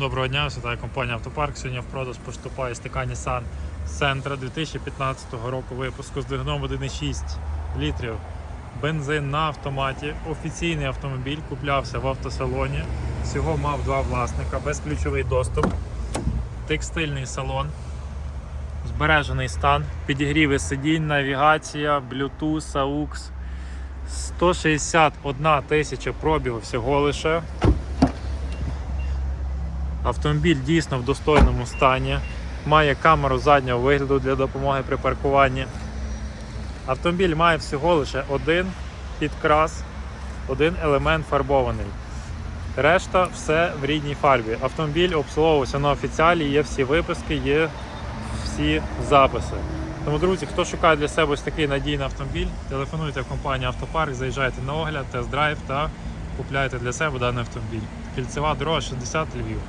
Доброго дня, вітаю компанія Автопарк. Сьогодні в продаж поступає стика Nissan Sentra 2015 року випуску з двигуном 1,6 літрів. Бензин на автоматі. Офіційний автомобіль куплявся в автосалоні. Всього мав два власника, безключовий доступ, текстильний салон, збережений стан, підігріви сидінь, навігація, Bluetooth, AUX. 161 тисяча пробігу всього лише. Автомобіль дійсно в достойному стані. Має камеру заднього вигляду для допомоги при паркуванні. Автомобіль має всього лише один підкрас, один елемент фарбований. Решта все в рідній фарбі. Автомобіль обслуговувався на офіціалі, є всі виписки, є всі записи. Тому, друзі, хто шукає для себе ось такий надійний автомобіль, телефонуйте в компанію Автопарк, заїжджайте на огляд, тест-драйв та купляйте для себе даний автомобіль. Кільцева дорога 60 Львів.